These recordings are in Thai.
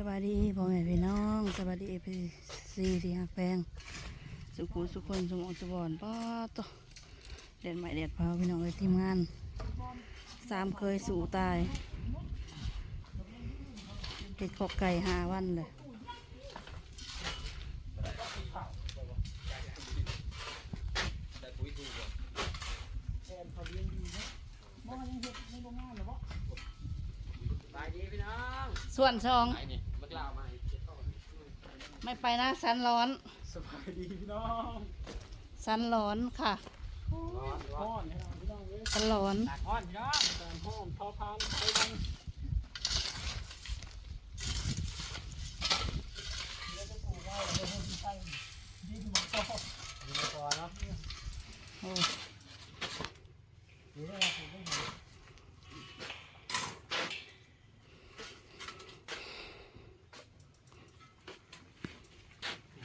สวัสดีพ่อแม่พี่น้องสวัสดีเอพีซีที่หักแพงสุขุสุขคนสมองสมบอนป้าตเด็ดใหม่เด็ดเผาพี่น้องเลยทีมงานสามเคยสู่ตายเด็ดขอกไก่หาวันเลยบายดีพี่น้องส่วนสอง ไม่ไปนะสันร้อน สบายดีพี่น้องสันร้อนค่ะร้อนร้พ่ออนนให้เราพี่น้องเว้ยสันร้อนตากร้อนพี่น้องแต่พ่อนพอพานไปบังเดี๋ยวจะปลูกไว้เดี๋ยวให้ที่ใต้ดินมันก็ มีมาก่อนเนาะ โอ้ เดี๋ยวเราปลูกไม่หมด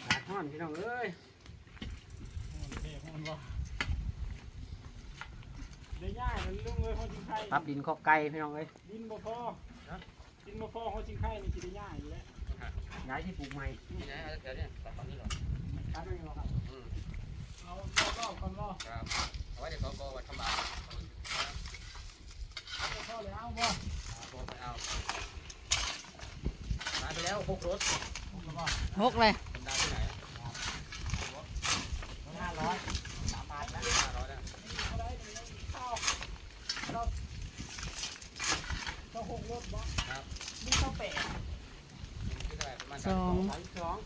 ตากร้ อนพี่น้องเอ้ยได้ง่ายมันลุงเลยพ่อจิงไข่ปรับดินข้อไก่พี่น้องเอ้ยดินบ่พอดินบ่พอพ่อจิงไข่นี่สิได้ง่ายอยู่แล้วย้ายที่ปลูกใหม่นี่นะเดี๋ยวเนี่ยตัดตอนนี้หรอครับไม่เอครับเอารอบก่อนรอบครับเอาไว้เดี๋ยวเขาก็ไว้ทำบาปบ่พอเลยเอาบ่เอาไปเอามาไปแล้วหกรถหกเลย ทำดาวที่ไหนห้าร้อยสามบาทนะห้าร้อยนะ เอาได้หนึ่งข้าวเราเราหกรถบ่ ครับ มีข้าวแปะ ที่เท่าไหร่ประมาณ สองสามสิบสอง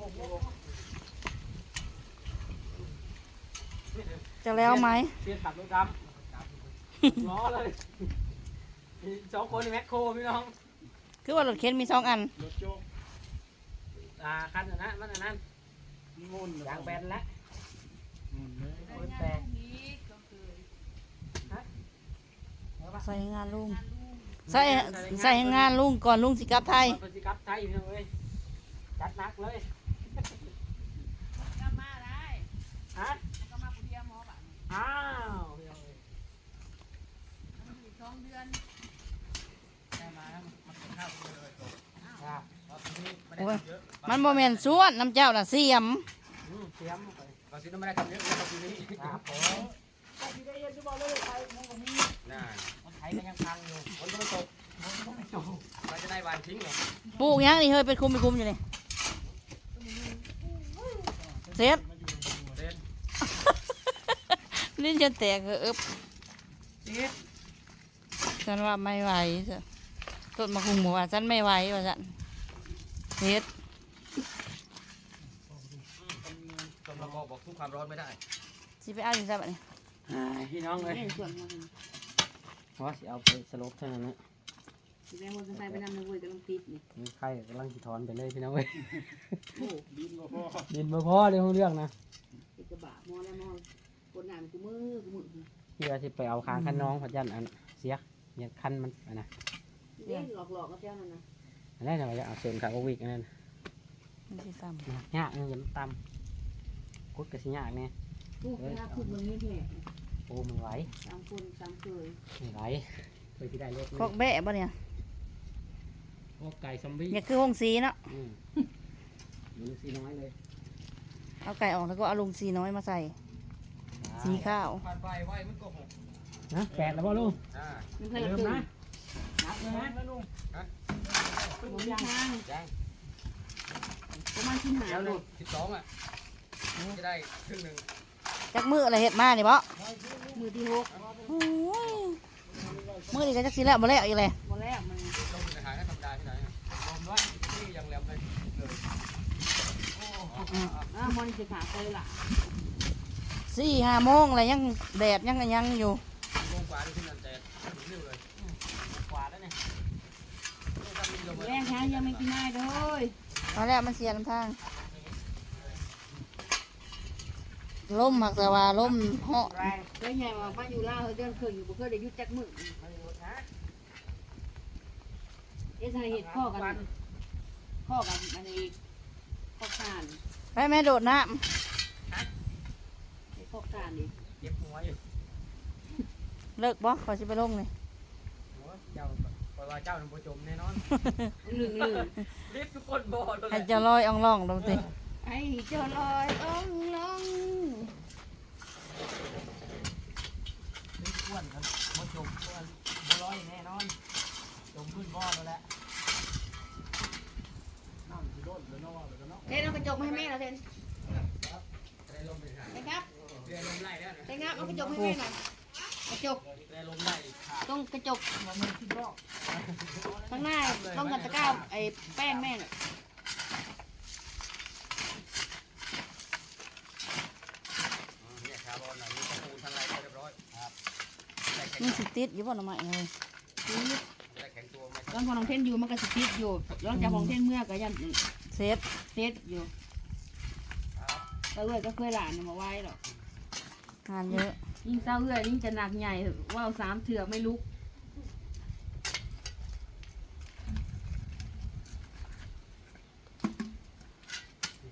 หกรถจะแล้วไหมเสียขับรถดำล้อเลยมีสองคนในแมคโครพี่น้อง คือว่ารถเข็นมีสองอัน รถโจกอ่าคันอันนั้นมันอันนั้นงุ่นยางแบนแล้วงุ่นเลยคนแตกใส่งานลุง ใส่ใส่งานลุงก่อนลุงสิกลับไทยปฏิกับไทยพี่น้องเอ้ยจัดหนักเลยก็มาได้ฮะก็มาผู้เดียวหมอบ้านอ้าวพี่น้องเอ้ยมันอยู่สองเดือนได้มาแล้วมันเป็นข้าวเลยครับเพราะทีนี้ไม่ได้โอ้ยทำเยอะมันบ่แม่นส่วนน้ำเจ้าน่ะเสียมอืมเตรียมไปบางทีไม่ได้ทำเยอะเลยบางทีนี้ครับผมก็ที่ได้เห็นที่บอกเลยไปมันก็มีน่ามัน ไถกันยังพังอยู่ฝนก็ไม่ตกฝนก็ไม่ตกเราจะได้บานทิ้งเหรอปลูกหยังนี่เฮ้ยเป็นคุมเป็นคุมอยู่นี่เสร็จมาอยู่ในตัวเด่นลิ้นจนแตกเอบจี๊ดฉันว่าไม่ไหวจ้ะต้นมะคุงบอกว่าฉันไม่ไหวว่าฉันเฮ็ดจนเราบอกบอกทุกความร้อนไม่ได้สิไปเอาอยู่ซะบัดนี้ พี่น้องเลยเอ้ยส่ วนมันว่าสิเอาไปสลบเท่านั้นนะสิแม่คนจะใส่ไปนำในเวยจะต้องติดนี่มีไข่กำลังสิถอนไปเลยพี่น้องเอ้ยโอ้ดินบ่พอดินมาพอเรื่องของเรื่องนะติดกระบะมอแล้วมอคนหนามกูมือกูมือพี่ว่าสิไปเอาคางคันน้องพัดยันอันเสียยันคันมันอันนะเล่นหลอกหลอกกับเจ้านั่นนะอันนั้นเราจะเอาเส้นขางวิกอันนั้นมันสิซ้ยากเงินตำกุดกับสิยากเนี่ยกูไปหาคุณมึงนี่แท้ โอ้มันไหวสามคนสามเคยมันไหวเคยที่ได้เล็กำพวกแบะบ่เนี่ยพวกไก่ซอมบี้เนี่ยคือห้องสีเนาะอืมมันสีน้อยเลยเอาไก่ออกแล้วก็เอาลุงสีน้อยมาใส่ สีข้าวผ่านไปไหวมันก็หกนะแปดแล้วป่ะลุงมันเคยลืละมคืนนะนับเลยนะนะลุงผมมีทางยังประมาณชิ้นหาเดี๋ยวโลลุงสิบสองอะจะได้ครึ่งหนึ่ง จักมืออะไรเฮ็ดมานี่บ่มือที่หกโอ้ยมือนี่ก็จักสิแล้วบ่แล้วอีกเลยหมดแล้วมันลงไปหาธรรมดาที่ไหนอะลมด้วยที่ยังแหลมเลยเลยโอ้โหอ่ามันจะขาเคยละสี่ห้าโมงอะไรยังแดดยังยังอยู่ลงกว่าดูที่นั่นแต่ถึงเร็วเลยกว่าแล้วเนี่ยนี่ถ้ามีลมเลยแรงช้างยังไม่กินง่ายเลยเอาแล้วมันเสียลำทาง ล่มหักแต่ว่าล่มเหาะแรงแล้วใหญ่มาป้าอยู่ล่าเฮเดินเคยอยู่บ่เคยได้ยุดจักมือไม่หมดนะเอ๊ะทายเห็ดข้อกันข้อกันอันนี้ข้อขานไปแม่โดดน้เห็ดข้อขานดิเจ็บหัวอยู่ำเลิกบ่ขอสิไปลงเลยหัวเจ้าปล่อยว่าเจ้าหนุ่มประจมแน่นอนลืมลืมรีบทุกคนบอดเลยให้เจะลอยอ่องล่องดูสิไอ้เจ้าลอยอ่องลอง รีบ อ้วนครับประจมอ้วนบัวลอยแน่นอนจมขึ้นบอดแล้วแหละน้ำสิโดนเลยเนาะว่าเลยเนาะเทนเอากระจกมาให้แม่เราเทนได้ลมเลยค่ะเทนครับได้ลมไล่แล้วนะเทนครับเอากระจกให้แม่หน่อยกระจกได้ลมไล่ขาดตรงกระจกมันไม่คิดรอบข้างหน้าต้องกันตะกร้าไอ้แป้งแม่น่ะเนี่ยคาร์บอนนะมีตะปูทั้งไรเรียบร้อยครับได้แข็ง มันสิติดอยู่บ่หน่อไม้เลยได้แข็งตัวไหมตอนพอน้องเทนอยู่มันก็สติดอยู่ย้อนจากของเทนเมื่อก็ยันเซฟเซตอยู่ก็เอื้อยก็เคยหลานมาไว้หรอกงานเยอะยิ่งเศร้าเอื้อยยิ่งจะหนักใหญ่ว่าวสามเถื่อไม่ลุก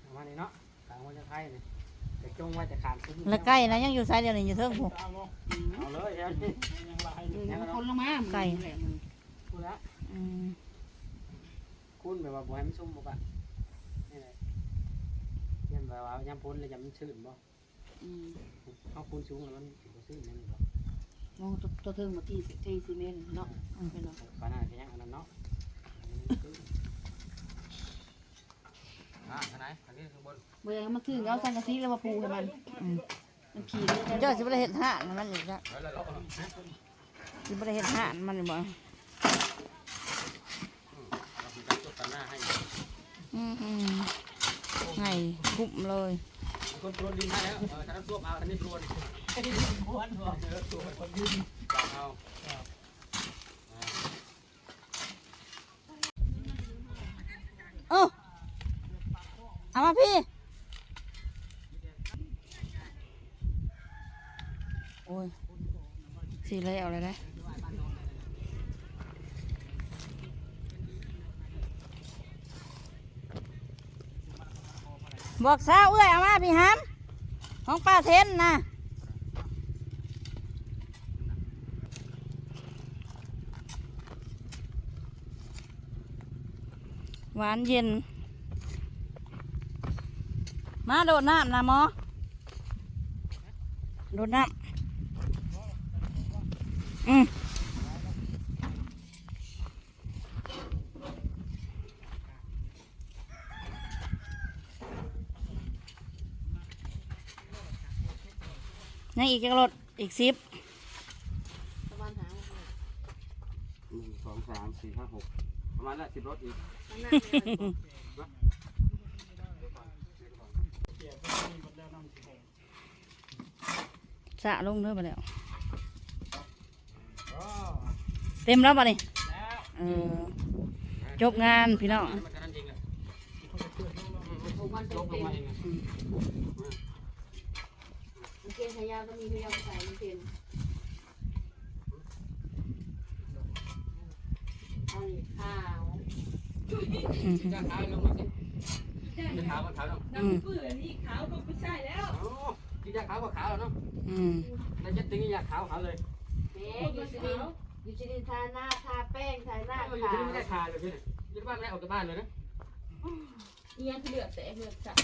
ประมาณนี้เนาะทางวันจะไทยนี่แต่ จงไว้แต่ขาดแล้วใกล้นะยังอยู่ไซเดียวนี่อยู่เทิงผมตามเนาะเอาเลยเดี๋ยวนี้ยังลายอืมคนลงมาไก่แหละมึงคุณละอืมคุณแบบว่าบ่ให้มันชุ่มบ่ปะนี่แหละยันแบบว่ายามพ้นเลยยามมันชื้นบ่อืมเขาคูณสูงแล้วมันสิบ่ชื้นนั่นหรอกมองตัวตัวเทิงมาที่ที่ซีเมนต์เนาะเป็นเนาะปานนั้นก็ยังอันนั้นเนาะ อ่าทางไหนทางนี้ข้างบนเมื่อมันถึงเอาสังกะสีแล้วมาปูให้มันอืมมันขี่ได้เจ้าสิบ่ได้เฮ็ดห่านมันอีกแล้วแล้วเราฮะสิบ่ได้เฮ็ดห่านมันอีกบ่เรามีการจดกันหน้าให้อืมอืมไงคุ้มเลยคนตรวจดินให้แล้วเออท่านตรวจเอาท่านนี้ตรวจท่านนี้ตรวจเออตรวจคนดินจับเอา เอ้าเอามาพี่ โอ้ย สีเลยเอาเลยได้บอกสาวเอ้ยเอามาพี่ฮัมของป้าเทนนะหวานเย็น มาโดดน้ำนะหมอโดดน้ำ อืมยังอีกจะรถอีกสิบประมาณหาหนึ่งสองสามสี่ห้าหกประมาณนั้นสิบรถอีกข้างหน้าเกี่ยวกับนี่หมดแล้วน้ำสิแห้งสะลงเด้อไปแล้วอ๋อ เต็มแล้วป่ะนี่แล้วเออจบงานพี่น้องมันก็นั่นจริงเลยเขาจะเกิดลงแล้วถูกมันลเต็บมลงเต็มมาเองมันเกณฑ์ขยาวก็มีขยาวใส่มันเป็นเอานี่ข้าวจ้างขาวลงมาสิจะขาวก็ขาวเนาะอืมเปื่อนนี่ขาวก็ไม่ใช่แล้วกินยาขาวก็ขาวแล้วเนาะอืมแล้วจะตึงยาขาวขาวเลย แหมอยู่สิรินอยู่สิรินทาหน้าทาแป้งทาหน้าอยู่ขาที่วไม่ได้ทาเลยพี่อยู่ที่บ้านไม่ได้ออกจากบ้านเลยนะเอียงเลือดแต่เลือดจับ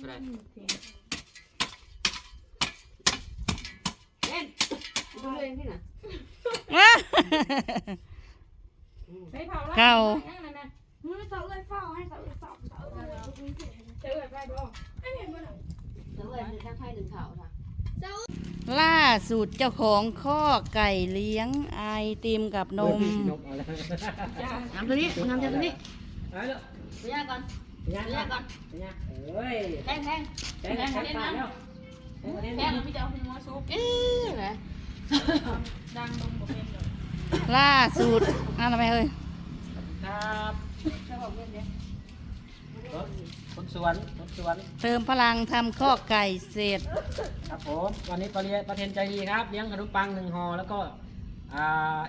อะไรเล่นดูเลยพี่น่ะไปเผาเก่า นั่นน่ะนะมึงเสาเลยเฝ้าให้เสาเลยเฝ้าเสาเลยเสาเลยไปบ่ไอ้เห็นบ่น่ะเสาเลยทั้งให้หนึ่งเขาค่ะ ล่าสุดเจ้าของข้อไก่เลี้ยงไอติมกับนมนกเอาแล้วน้ำตัวนี้น้ำจากตัวนี้เอาแล้วไปย่างก่อนยังไปย่างก่อนยังเอ้ยแทงแทงแจ้งแจ้งปากแล้วแจ้งแทงพี่จะเอาหัวซุปเอ๊ะเหรอดังนมบ่เป็นเลยล่าสุดอะทำไมเฮ้ยครับ คุณสวนคุณสวนเติมพลังทำข้อไก่เสร็จ ครับผมวันนี้ปรเรียประเทนใจดีครับเลี้ยงขนมปังหนึ่งห่อแล้วก็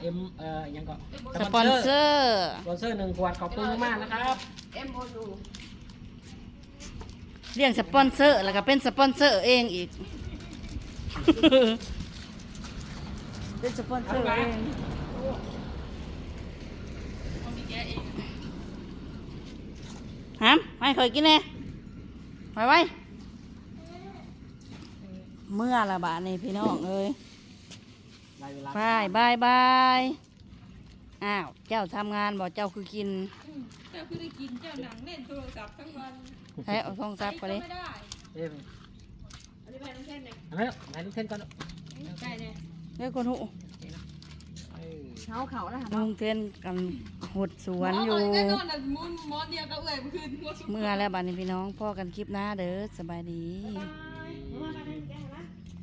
เอ็มเอ่อยังก็สปอนเซอร์สปอนเซอร์หนึ่งขวดขอบคุณมากนะครับ MOU เลี้ยงสปอนเซอร์แล้วก็เป็นสปอนเซอร์เองอีก เป็นสปอนเซอร์เองฮะ มไม่เคยกินแน่ไปไว้เมื่อละบาทนี่พี่น้องเอ้ยได้เวลาบายบายบายอ้าว เจ้าทำงานบอกเจ้าคือกิน เจ้าคือได้กิน เจ้าหนังเล่นโทรศัพท์ทั้งวันใช้เอาทองซับไปเลยไม่ได้เอ้ยอันนี้ไปน้ำแข็งเนี่ยอันนั้นให้ลูกเทนก่อนใกล้เนี่ยเรียกคนหูเออเท้าเขาแล้วลุงเทนกัน หดสวนอยู่ก็นอนน่ะมุนมอนเดียวกับเอื่อยเมื่อคืนหัวสุดเมื่อแล้วบาดนี้พี่น้องพ่อกันคลิปหน้าเด้อสบายดีบาย